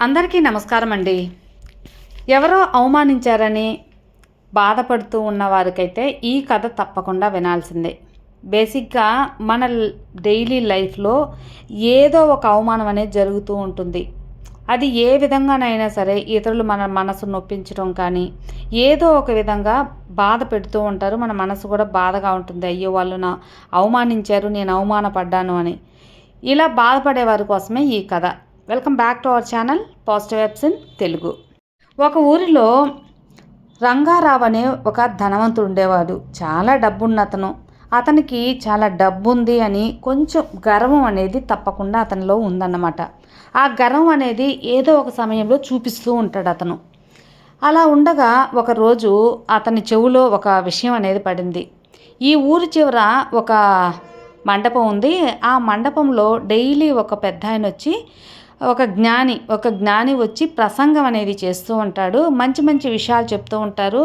అందరికీ నమస్కారం అండి ఎవరో అవమానించారని బాధపడుతూ ఉన్న వారికైతే ఈ కథ తప్పకుండా వినాల్సిందే. బేసిక్గా మన డైలీ లైఫ్లో ఏదో ఒక అవమానం అనేది జరుగుతూ ఉంటుంది. అది ఏ విధంగానైనా సరే ఇతరులు మన మనసు నొప్పించడం కానీ ఏదో ఒక విధంగా బాధ పెడుతూ ఉంటారు. మన మనసు కూడా బాధగా ఉంటుంది. అయ్యో వాళ్ళు నా అవమానించారు నేను అవమానపడ్డాను అని. ఇలా బాధపడే వారి కోసమే ఈ కథ. Welcome back to our channel positive vibes in Telugu. ఒక ఊరిలో రంగారావు అనే ఒక ధనవంతుడు ఉండేవాడు. చాలా డబ్బున్న అతను. అతనికి చాలా డబ్బు ఉంది అని కొంచెం గర్వం అనేది తప్పకుండా అతనిలో ఉందన్నమాట. ఆ గర్వం అనేది ఏదో ఒక సమయంలో చూపిస్తూ ఉంటాడు అతను. అలా ఉండగా ఒకరోజు అతని చెవులో ఒక విషయం అనేది పడింది. ఈ ఊరి చివర ఒక మండపం ఉంది. ఆ మండపంలో డైలీ ఒక పెద్ద ఆయన వచ్చి ఒక జ్ఞాని ఒక జ్ఞాని వచ్చి ప్రసంగం అనేది చేస్తూ ఉంటాడు. మంచి మంచి విషయాలు చెప్తూ ఉంటారు.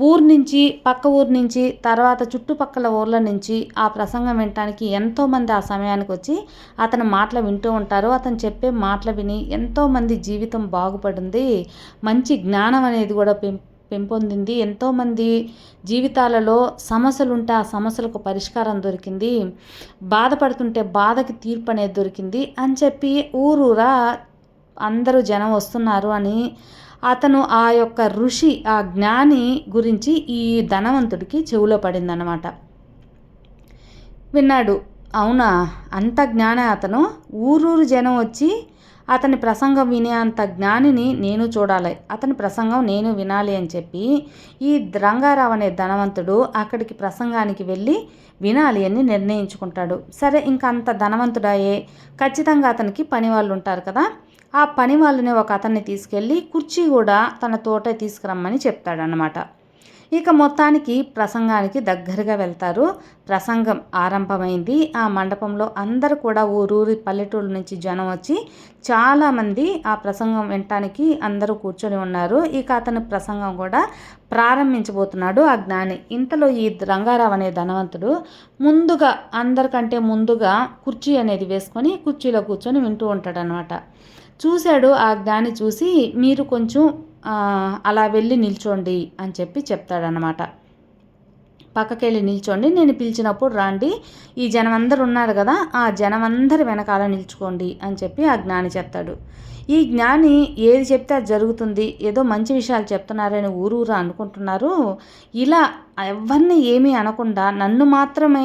ఊరు నుంచి పక్క ఊరు నుంచి తర్వాత చుట్టుపక్కల ఊర్ల నుంచి ఆ ప్రసంగం వినటానికి ఎంతోమంది ఆ సమయానికి వచ్చి అతని మాటలు వింటూ ఉంటారు. అతను చెప్పే మాటలు విని ఎంతోమంది జీవితం బాగుపడింది. మంచి జ్ఞానం అనేది కూడా పెం పెంపొందింది. ఎంతోమంది జీవితాలలో సమస్యలుంటే ఆ సమస్యలకు పరిష్కారం దొరికింది. బాధపడుతుంటే బాధకి తీర్పు అనేది దొరికింది అని చెప్పి ఊరూరా అందరూ జనం వస్తున్నారు అని అతను ఆ యొక్క ఋషి ఆ జ్ఞాని గురించి ఈ ధనవంతుడికి చెవిలో పడిందనమాట విన్నాడు అవునా? అంత జ్ఞాన అతను? ఊరూరు జనం వచ్చి అతని ప్రసంగం వినే అంత జ్ఞానిని నేను చూడాలి. అతని ప్రసంగం నేను వినాలి అని చెప్పి ఈ రంగారావు అనే ధనవంతుడు అక్కడికి ప్రసంగానికి వెళ్ళి వినాలి అని నిర్ణయించుకుంటాడు. సరే ఇంకా అంత ధనవంతుడాయే? ఖచ్చితంగా అతనికి పని వాళ్ళు ఉంటారు కదా. ఆ పని వాళ్ళని ఒక అతన్ని తీసుకెళ్ళి కుర్చీ కూడా తన తోట తీసుకురమ్మని చెప్తాడనమాట ఇక మొత్తానికి ప్రసంగానికి దగ్గరగా వెళ్తారు. ప్రసంగం ఆరంభమైంది. ఆ మండపంలో అందరూ కూడా ఊరూరి పల్లెటూరు నుంచి జనం వచ్చి చాలామంది ఆ ప్రసంగం వినటానికి అందరూ కూర్చొని ఉన్నారు. ఇక అతని ప్రసంగం కూడా ప్రారంభించబోతున్నాడు. ఆ జ్ఞాని ఇంతలో ఈ రంగారావు అనే ధనవంతుడు ముందుగా అందరికంటే ముందుగా కుర్చీ అనేది వేసుకొని కుర్చీలో కూర్చొని వింటూ ఉంటాడనమాట చూశాడు ఆ జ్ఞాని చూసి మీరు కొంచెం అలా వెళ్ళి నిల్చోండి అని చెప్పి చెప్తాడనమాట పక్కకెళ్ళి నిల్చోండి నేను పిలిచినప్పుడు రాండి ఈ జనం అందరు ఉన్నారు కదా ఆ జనం అందరి వెనకాల నిల్చుకోండి అని చెప్పి ఆ జ్ఞాని చెప్తాడు. ఈ జ్ఞాని ఏది చెప్తే అది జరుగుతుంది ఏదో మంచి విషయాలు చెప్తున్నారని ఊరూరా అనుకుంటున్నారు. ఇలా ఎవరిని ఏమీ అనకుండా నన్ను మాత్రమే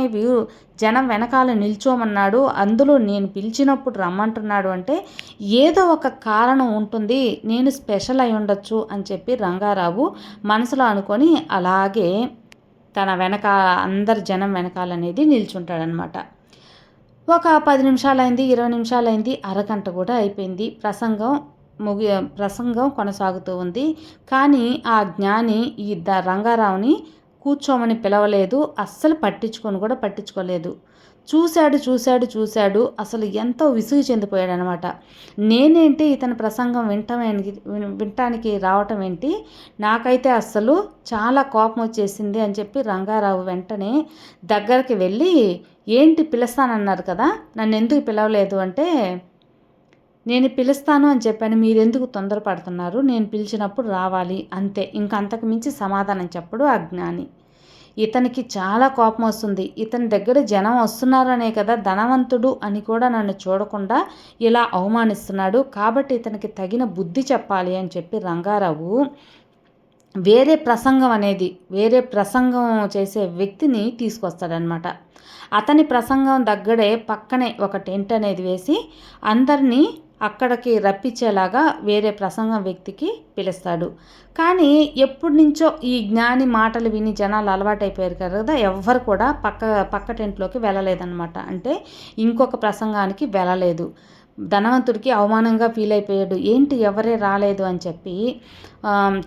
జనం వెనకాల నిల్చోమన్నాడు. అందులో నేను పిలిచినప్పుడు రమ్మంటున్నాడు అంటే ఏదో ఒక కారణం ఉంటుంది నేను స్పెషల్ అయి ఉండొచ్చు అని చెప్పి రంగారావు మనసులో అనుకొని అలాగే తన వెనక అందరి జనం వెనకాలనేది నిల్చుంటాడనమాట ఒక పది నిమిషాలైంది ఇరవై నిమిషాలైంది అరగంట కూడా అయిపోయింది. ప్రసంగం ముగి ప్రసంగం కొనసాగుతూ ఉంది. కానీ ఆ జ్ఞాని ఈ ద రంగారావుని కూర్చోమని పిలవలేదు. అస్సలు పట్టించుకొని కూడా పట్టించుకోలేదు. చూశాడు చూశాడు చూశాడు. అసలు ఎంతో విసుగు చెందిపోయాడు అనమాట నేనేంటి ఇతని ప్రసంగం వింటానికి వినటానికి రావటం ఏంటి? నాకైతే అస్సలు చాలా కోపం వచ్చేసింది అని చెప్పి రంగారావు వెంటనే దగ్గరికి వెళ్ళి ఏంటి పిలుస్తానన్నారు కదా? నన్ను ఎందుకు పిలవలేదు అంటే నేను పిలుస్తాను అని చెప్పాను. మీరెందుకు తొందరపడుతున్నారు? నేను పిలిచినప్పుడు రావాలి. అంతే. ఇంకంతకు మించి సమాధానం చెప్పడు అజ్ఞాని ఇతనికి చాలా కోపం వస్తుంది ఇతని దగ్గర జనం వస్తున్నారనే కదా ధనవంతుడు అని కూడా నన్ను చూడకుండా ఇలా అవమానిస్తున్నాడు. కాబట్టి ఇతనికి తగిన బుద్ధి చెప్పాలి అని చెప్పి రంగారావు వేరే ప్రసంగం అనేది వేరే ప్రసంగం చేసే వ్యక్తిని తీసుకొస్తాడనమాట అతని ప్రసంగం దగ్గరే పక్కనే ఒక టెంట్ అనేది వేసి అందరినీ అక్కడికి రప్పించేలాగా వేరే ప్రసంగం వ్యక్తికి పిలుస్తాడు. కానీ ఎప్పటి నుంచో ఈ జ్ఞాని మాటలు విని జనాలు అలవాటైపోయారు కదా ఎవ్వరు కూడా పక్క పక్క టెంట్లోకి వెళ్ళలేదన్నమాట. అంటే ఇంకొక ప్రసంగానికి వెళ్ళలేదు. ధనవంతుడికి అవమానంగా ఫీల్ అయిపోయాడు. ఏంటి ఎవరే రాలేదు అని చెప్పి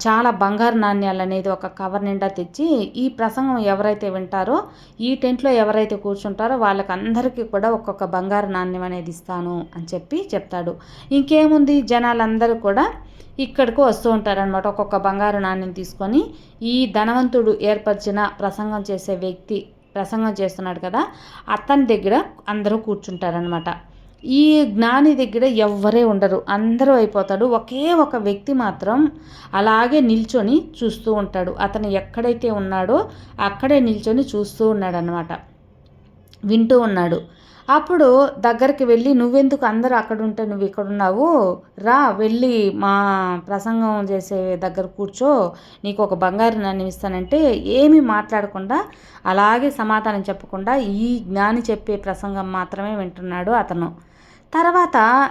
చాలా బంగారు నాణ్యాలు అనేది ఒక కవర్ నిండా తెచ్చి ఈ ప్రసంగం ఎవరైతే వింటారో ఈ టెంట్లో ఎవరైతే కూర్చుంటారో వాళ్ళకి అందరికీ కూడా ఒక్కొక్క బంగారు నాణ్యం అనేది ఇస్తాను అని చెప్పి చెప్తాడు. ఇంకేముంది? జనాలందరూ కూడా ఇక్కడికి వస్తూ ఉంటారనమాట ఒక్కొక్క బంగారు నాణ్యం తీసుకొని ఈ ధనవంతుడు ఏర్పరిచిన ప్రసంగం చేసే వ్యక్తి ప్రసంగం చేస్తున్నాడు కదా అతని దగ్గర అందరూ కూర్చుంటారనమాట ఈ జ్ఞాని దగ్గర ఎవ్వరే ఉండరు. అందరూ అయిపోతాడు. ఒకే ఒక వ్యక్తి మాత్రం అలాగే నిల్చొని చూస్తూ ఉంటాడు. అతను ఎక్కడైతే ఉన్నాడో అక్కడే నిల్చొని చూస్తూ ఉన్నాడు అనమాట వింటూ ఉన్నాడు. అప్పుడు దగ్గరికి వెళ్ళి నువ్వెందుకు అందరూ అక్కడ ఉంటే నువ్వు ఇక్కడ ఉన్నావు రా వెళ్ళి మా ప్రసంగం చేసే దగ్గర కూర్చో. నీకు ఒక బంగారు నాణ్యం ఇస్తానంటే ఏమీ మాట్లాడకుండా అలాగే సమాధానం చెప్పకుండా ఈ జ్ఞాని చెప్పే ప్రసంగం మాత్రమే వింటున్నాడు అతను. తర్వాత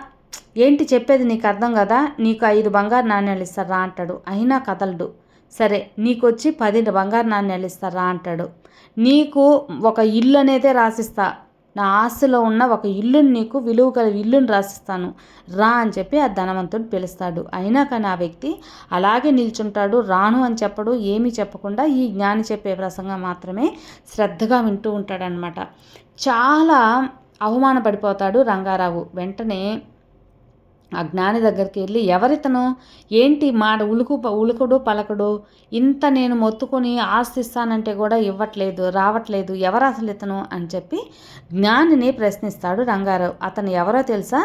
ఏంటి చెప్పేది నీకు అర్థం కదా? నీకు ఐదు బంగారు నాణ్యాలు ఇస్తారా అంటాడు. అయినా కదలడు. సరే నీకు వచ్చి పది బంగారు నాణ్యాలు ఇస్తారా అంటాడు. నీకు ఒక ఇల్లు అనేదే రాసిస్తా. నా ఆస్తిలో ఉన్న ఒక ఇల్లుని నీకు విలువ గల ఇల్లుని రాసిస్తాను. రా అని చెప్పి ఆ ధనవంతుడు పిలుస్తాడు. అయినా కానీ ఆ వ్యక్తి అలాగే నిల్చుంటాడు. రాను అని చెప్పడు. ఏమీ చెప్పకుండా ఈ జ్ఞాని చెప్పే ప్రసంగం మాత్రమే శ్రద్ధగా వింటూ ఉంటాడనమాట చాలా అవమానపడిపోతాడు రంగారావు. వెంటనే ఆ జ్ఞాని దగ్గరికి వెళ్ళి ఎవరితను? ఏంటి మాట ఉలుకు ఉలుకుడు పలకడు? ఇంత నేను మొత్తుకొని ఆస్తిస్తానంటే కూడా ఇవ్వట్లేదు రావట్లేదు ఎవరు అసలు ఇతను? అని చెప్పి జ్ఞానిని ప్రశ్నిస్తాడు రంగారావు. అతను ఎవరో తెలుసా?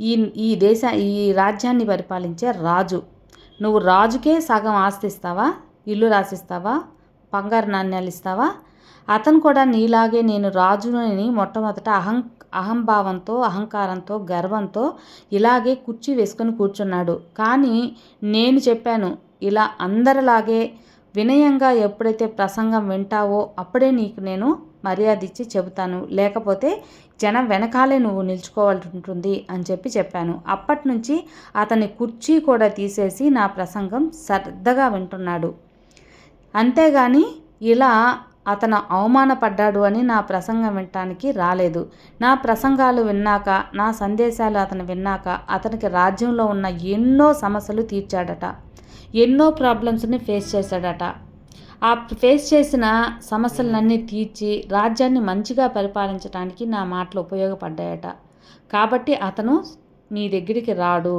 ఈ ఈ దేశ ఈ రాజ్యాన్ని పరిపాలించే రాజు. నువ్వు రాజుకే సగం ఆస్తిస్తావా? ఇల్లు రాసిస్తావా? బంగారు నాణ్యాలు ఇస్తావా? అతను కూడా నీలాగే నేను రాజునని మొట్టమొదట అహం అహంభావంతో అహంకారంతో గర్వంతో ఇలాగే కుర్చీ వేసుకొని కూర్చున్నాడు. కానీ నేను చెప్పాను ఇలా అందరిలాగే వినయంగా ఎప్పుడైతే ప్రసంగం వింటావో అప్పుడే నీకు నేను మర్యాద ఇచ్చి చెబుతాను. లేకపోతే జనం వెనకాలే నువ్వు నిల్చుకోవాల్సి ఉంటుంది అని చెప్పి చెప్పాను. అప్పటి నుంచి అతని కుర్చీ కూడా తీసేసి నా ప్రసంగం శ్రద్ధగా వింటున్నాడు. అంతేగాని ఇలా అతను అవమానపడ్డాడు అని నా ప్రసంగం వినటానికి రాలేదు. నా ప్రసంగాలు విన్నాక నా సందేశాలు అతను విన్నాక అతనికి రాజ్యంలో ఉన్న ఎన్నో సమస్యలు తీర్చాడట. ఎన్నో ప్రాబ్లమ్స్ని ఫేస్ చేశాడట. ఆ ఫేస్ చేసిన సమస్యలన్నీ తీర్చి రాజ్యాన్ని మంచిగా పరిపాలించడానికి నా మాటలు ఉపయోగపడ్డాయట. కాబట్టి అతను నీ దగ్గరికి రాడు.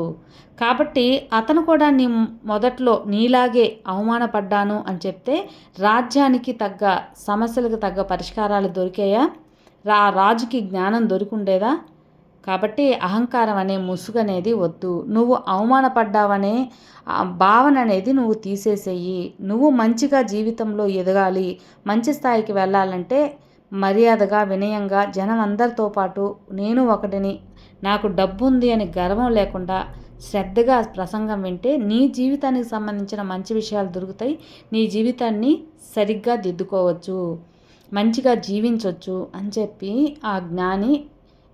కాబట్టి అతను కూడా నీ మొదట్లో నీలాగే అవమానపడ్డాను అని చెప్తే రాజ్యానికి తగ్గ సమస్యలకు తగ్గ పరిష్కారాలు దొరికాయా? రా రాజుకి జ్ఞానం దొరికుండేదా? కాబట్టి అహంకారం అనే ముసుగనేది వద్దు. నువ్వు అవమానపడ్డావనే భావన అనేది నువ్వు తీసేసేయి. నువ్వు మంచిగా జీవితంలో ఎదగాలి. మంచి స్థాయికి వెళ్ళాలంటే మర్యాదగా వినయంగా జనం అందరితో పాటు నేను ఒకటిని నాకు డబ్బు ఉంది అని గర్వం లేకుండా శ్రద్ధగా ప్రసంగం వింటే నీ జీవితానికి సంబంధించిన మంచి విషయాలు దొరుకుతాయి. నీ జీవితాన్ని సరిగ్గా దిద్దుకోవచ్చు. మంచిగా జీవించవచ్చు అని చెప్పి ఆ జ్ఞాని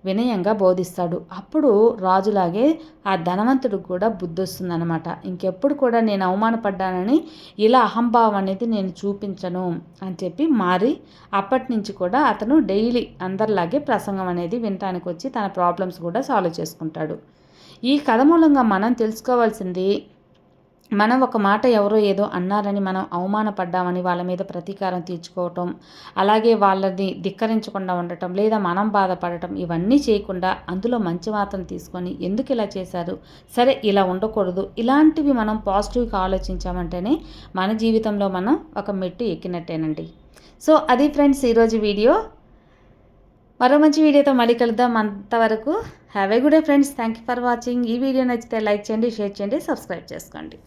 వినయంగా బోధిస్తాడు. అప్పుడు రాజులాగే ఆ ధనవంతుడికి కూడా బుద్ధి వస్తుందన్నమాట ఇంకెప్పుడు కూడా నేను అవమానపడ్డానని ఇలా అహంభావం అనేది నేను చూపించను అని చెప్పి మారి అప్పటి నుంచి కూడా అతను డైలీ అందరిలాగే ప్రసంగం అనేది వినటానికి వచ్చి తన ప్రాబ్లమ్స్ కూడా సాల్వ్ చేసుకుంటాడు. ఈ కథ మూలంగా మనం తెలుసుకోవాల్సింది మనం ఒక మాట ఎవరో ఏదో అన్నారని మనం అవమానపడ్డామని వాళ్ళ మీద ప్రతీకారం తీర్చుకోవటం అలాగే వాళ్ళని ధిక్కరించకుండా ఉండటం లేదా మనం బాధపడటం ఇవన్నీ చేయకుండా అందులో మంచి మాత్రం తీసుకొని ఎందుకు ఇలా చేశారు? సరే ఇలా ఉండకూడదు. ఇలాంటివి మనం పాజిటివ్గా ఆలోచించామంటేనే మన జీవితంలో మనం ఒక మెట్టు ఎక్కినట్టేనండి. సో అది ఫ్రెండ్స్ ఈరోజు వీడియో. మరో మంచి వీడియోతో మళ్ళీ కలుద్దాం. అంతవరకు have a good day friends. Thank you for watching. ఈ వీడియో నచ్చితే లైక్ చేయండి షేర్ చేయండి సబ్స్క్రైబ్ చేసుకోండి.